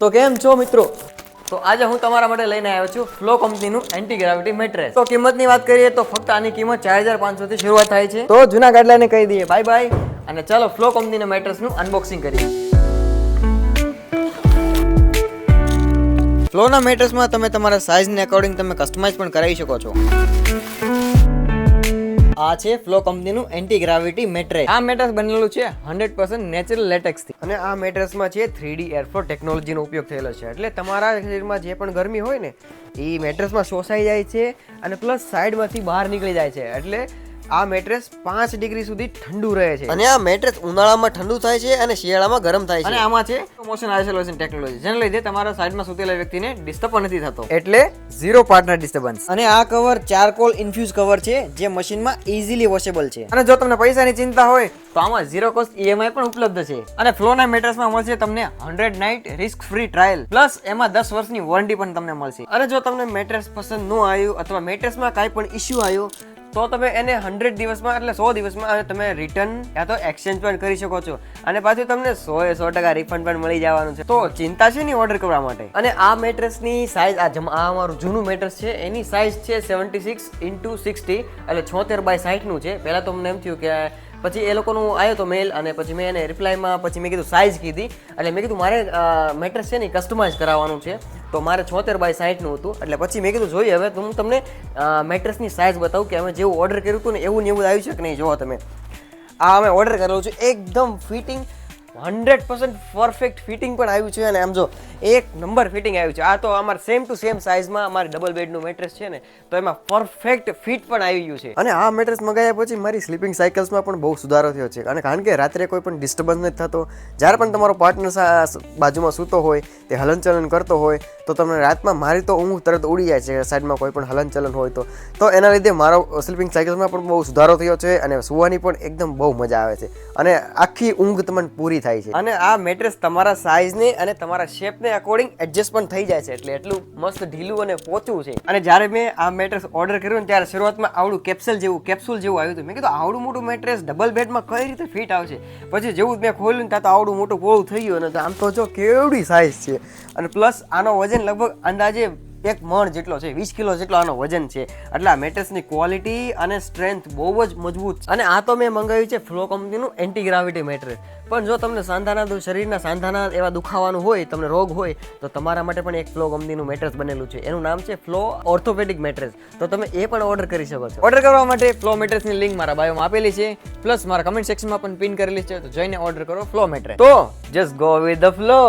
તો કેમ છો મિત્રો? તો આજે હું તમારા માટે લઈને આવ્યો છું ફ્લો કંપનીનું એન્ટી ગ્રેવિટી મેટ્રેસ તો કિંમતની વાત કરીએ તો ફક્ત આની કિંમત ચાર હજાર પાંચસોથી શરૂઆત થાય છે. તો જૂના ગાડલાને કહી દઈએ. બાય બાય અને ચાલો ફ્લો કંપનીના મેટ્રેસનું અનબોક્સિંગ કરીએ. ફ્લોના મેટ્રેસમાં તમે તમારા સાઇઝને અકોર્ડિંગ તમે કસ્ટમાઇઝ પણ કરાવી શકો છો. આ છે ફ્લો કંપનીનું એન્ટી ગ્રાવિટી મેટ્રેસ આ મેટ્રેસ બનેલું છે હંડ્રેડ પર્સન્ટ નેચરલ લેટેક્સથી. અને આ મેટ્રેસમાં છે થ્રીડી એરફ્લો ટેકનોલોજીનો ઉપયોગ થયેલો છે. એટલે તમારા શરીરમાં જે પણ ગરમી હોય ને, એ મેટ્રેસમાં શોષાઈ જાય છે અને પ્લસ સાઈડમાંથી બહાર નીકળી જાય છે. એટલે આ મેટ્રેસ પાંચ ડિગ્રી સુધી ઠંડુ રહે છે. અને આ મેટ્રેસ ઉનાળામાં ઠંડુ થાય છે અને શિયાળામાં ગરમ થાય છે. અને આમાં છે મોશન આઇસોલેશન ટેકનોલોજી જેને લીધે તમારા સાઈડમાં સુતેલા વ્યક્તિને ડિસ્ટર્બ નથી થતો. એટલે ઝીરો પાર્ટનર ડિસ્ટર્બન્સ અને આ કવર ચારકોલ ઇન્ફ્યુઝ કવર છે જે મશીનમાં ઇઝીલી વોશેબલ છે. અને જો તમને પૈસાની ચિંતા હોય તો આમાં ઝીરો કોસ્ટ ઈએમઆઈ પણ ઉપલબ્ધ છે. અને ફ્લોના મેટ્રેસમાં મળશે તમને hundred night risk free trial plus એમાં દસ વર્ષની વોરંટી પણ તમને મળશે. અને જો તમને મેટ્રેસ પસંદ ન આવ્યું અથવા મેટ્રેસમાં કાંઈ પણ ઇસ્યુ આવ્યો તો તમે એને હંડ્રેડ દિવસમાં એટલે સો દિવસમાં તમે રિટર્ન યા તો એક્સચેન્જ પણ કરી શકો છો. અને પાછું તમને સો એ સો ટકા રિફંડ પણ મળી જવાનું છે. તો ચિંતા છે નહીં ઓર્ડર કરવા માટે? અને આ મેટ્રેસની સાઇઝ આ આ અમારું જૂનું મેટ્રેસ છે, એની સાઇઝ છે સેવન્ટી સિક્સ ઇન્ટુ સિક્સટી એટલે છોતેર બાય સાઠનું છે. પહેલાં તો મને એમ થયું કે પછી એ લોકોનું આવ્યો તો મેલ અને પછી મેં એને રિપ્લાયમાં પછી મેં કીધું સાઇઝ કીધી. એટલે મેં કીધું મારે મેટ્રેસ છે ને કસ્ટમાઇઝ કરાવવાનું છે. તો મારે છોતેર બાય સાહીઠનું હતું. એટલે પછી મેં કીધું, જોઈએ હવે, તો હું તમને મેટ્રેસની સાઇઝ બતાવું કે અમે જેવું ઓર્ડર કર્યું હતું ને એવું ને એવું આવ્યું છે કે નહીં જોવો તમે. આ અમે ઓર્ડર કરેલું છે. એકદમ fitting hundred percent perfect fitting પણ આવ્યું છે અને આમ જો એક નંબર ફિટિંગ આવ્યું છે. આ તો અમારે સેમ ટુ સેમ સાઇઝમાં અમારી ડબલ બેડનું મેટ્રેસ છે ને તો એમાં પરફેક્ટ ફિટ પણ આવી ગયું છે. અને આ મેટ્રેસ મંગાવ્યા પછી મારી સ્લીપિંગ સાયકલ્સમાં પણ બહુ સુધારો થયો છે. અને કારણ કે રાત્રે કોઈ પણ ડિસ્ટર્બન્સ નથી થતો જ્યારે પણ તમારો પાર્ટનર બાજુમાં સૂતો હોય તે હલનચલન કરતો હોય તો તમને રાતમાં મારી તો ઊંઘ તરત ઉડી જાય છે સાઈડમાં કોઈ પણ હલનચલન હોય તો. તો એના લીધે મારો સ્લીપિંગ સાયકલ્સમાં પણ બહુ સુધારો થયો છે અને સુવાની પણ એકદમ બહુ મજા આવે છે. અને આખી ઊંઘ તમને પૂરી થાય છે. અને આ મેટ્રેસ તમારા સાઇઝને અને તમારા શેપને અકોર્ડિંગ એડજસ્ટ પણ થઈ જાય છે. એટલે એટલું મસ્ત ઢીલું અને પોચું છે. અને જ્યારે મેં આ મેટ્રેસ ઓર્ડર કર્યું ને ત્યારે શરૂઆતમાં આવડું કેપ્સુલ જેવું કેપ્સ્યુલ જેવું આવ્યું હતું. મેં કીધું, આવડું મોટું મેટ્રેસ ડબલ બેડમાં કઈ રીતે ફિટ આવશે? પછી જેવું મેં ખોલ્યું ને ત્યાં તો આવડું મોટું પોળું થઈ ગયું. અને આમ તો જો કેવડી સાઇઝ છે. અને પ્લસ આનો વજન લગભગ અંદાજે એક મણ જેટલો છે, વીસ કિલો જેટલો આનો વજન છે. એટલે આ મેટ્રેસની ક્વોલિટી અને સ્ટ્રેન્થ બહુ જ મજબૂત છે. અને આ તો મેં મંગાવ્યું છે ફ્લો કંપનીનું એન્ટી ગ્રાવિટી મેટ્રેસ. પણ જો તમને સાંધાના શરીરના સાંધાના એવા દુખાવાનું હોય, તમને રોગ હોય, તો તમારા માટે પણ એક ફ્લો કંપનીનું મેટ્રેસ બનેલું છે. એનું નામ છે ફ્લો ઓર્થોપેડિક મેટ્રેસ તો તમે એ પણ ઓર્ડર કરી શકો છો. ઓર્ડર કરવા માટે ફ્લો મેટ્રેસની લિંક મારા બાયોમાં આપેલી છે. પ્લસ મારા કમેન્ટ સેક્શનમાં પણ પિન કરેલી છે, તો જઈને ઓર્ડર કરો ફ્લો મેટ્રેસ તો just go with the flow